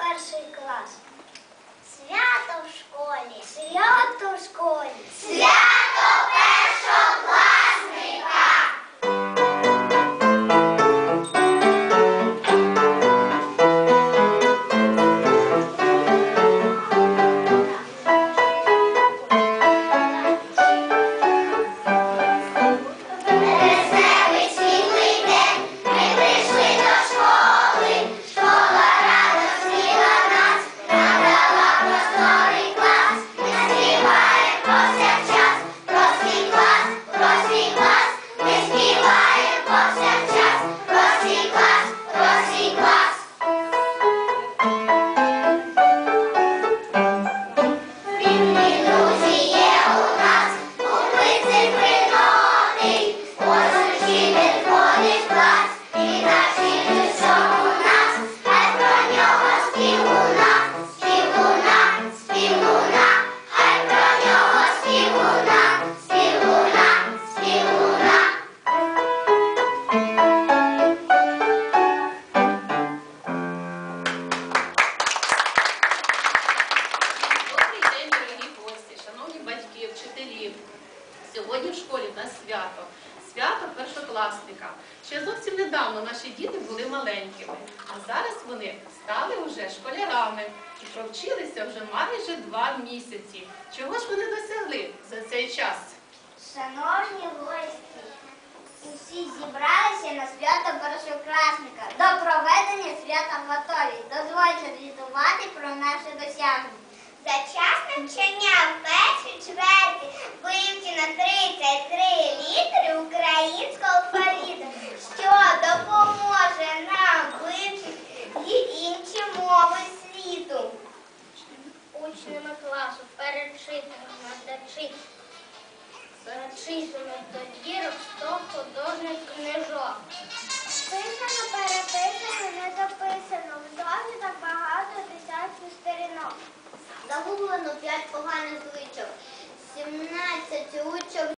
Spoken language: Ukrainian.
перший клас. Свято в школі, свято в школі, свято! Сьогодні в школі в нас свято, свято першокласника. Ще зовсім недавно наші діти були маленькими, а зараз вони стали уже школярами і провчилися вже майже два місяці. Чого ж вони досягли за цей час? Шановні гості, усі зібралися на свято першокласника. До проведення свята готові. Дозвольте звітувати про наші досягнення. За час навчання. Учнями класу перечитуємо та читаємо Зачислено до дірок сто художніх книжок. Писано, переписано, не дописано. В так багато десятків сторінок. Загублено п'ять поганих звичок. 17 учок